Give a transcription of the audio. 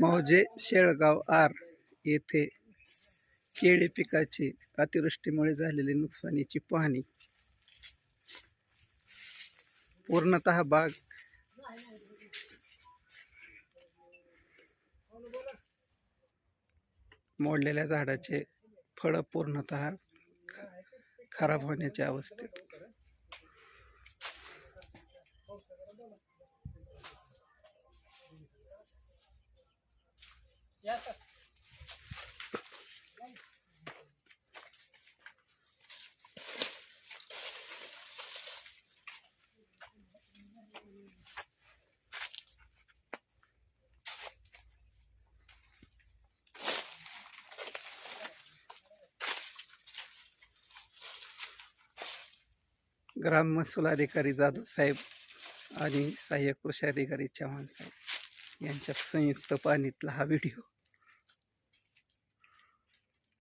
मौजे शेळगाव आर येथे केळी पिकाची अतिवृष्टीमुळे झालेली नुकसानीची पाहणी. पूर्णतः बाग मोडलेल्या झाडाचे फळं पूर्णतः खराब होण्याच्या अवस्थेत. ग्राम महसूल अधिकारी जाधव साहेब आणि सहाय्यक कृषी अधिकारी चव्हाण साहेब यांच्या संयुक्त पाणीतला हा व्हिडिओ.